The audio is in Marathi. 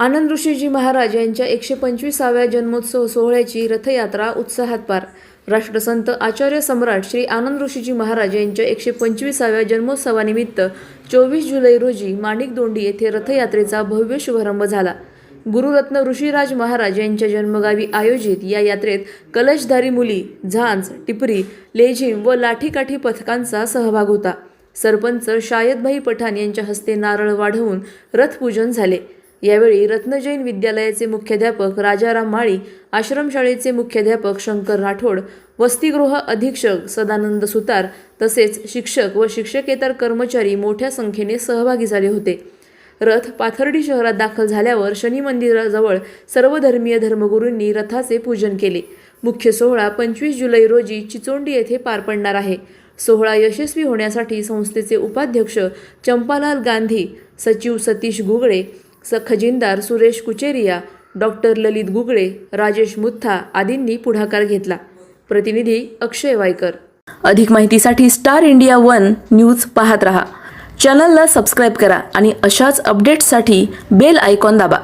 आनंद ऋषीजी महाराज यांच्या एकशे पंचवीसाव्या जन्मोत्सव सोहळ्याची रथयात्रा उत्साहात पार. राष्ट्रसंत आचार्य सम्राट श्री आनंद ऋषीजी महाराज यांच्या एकशे पंचवीसाव्या जन्मोत्सवानिमित्त चोवीस जुलै रोजी माणिक दोंडी येथे रथयात्रेचा भव्य शुभारंभ झाला. गुरुरत्न ऋषीराज महाराज यांच्या जन्मगावी आयोजित या यात्रेत कलशधारी मुली झांज टिपरी लेझिम व लाठीकाठी पथकांचा सहभाग होता. सरपंच शायदभाई पठाण यांच्या हस्ते नारळ वाढवून रथपूजन झाले. यावेळी रत्नजैन विद्यालयाचे मुख्याध्यापक राजाराम माळी आश्रमशाळेचे मुख्याध्यापक शंकर राठोड वसतिगृह अधीक्षक सदानंद सुतार तसेच शिक्षक व शिक्षकेतर कर्मचारी मोठ्या संख्येने सहभागी झाले होते. रथ पाथर्डी शहरात दाखल झाल्यावर शनी मंदिराजवळ सर्व धर्मीय धर्मगुरूंनी रथाचे पूजन केले. मुख्य सोहळा पंचवीस जुलै रोजी चिचोंडी येथे पार पडणार आहे. सोहळा यशस्वी होण्यासाठी संस्थेचे उपाध्यक्ष चंपालाल गांधी सचिव सतीश गुगळे स खजिनदार सुरेश कुचेरिया डॉक्टर ललित गुगळे राजेश मुथा आदींनी पुढाकार घेतला. प्रतिनिधी अक्षय वायकर. अधिक माहितीसाठी स्टार इंडिया वन न्यूज पाहत रहा. चॅनलला सबस्क्राईब करा आणि अशाच अपडेट्ससाठी बेल आयकॉन दाबा.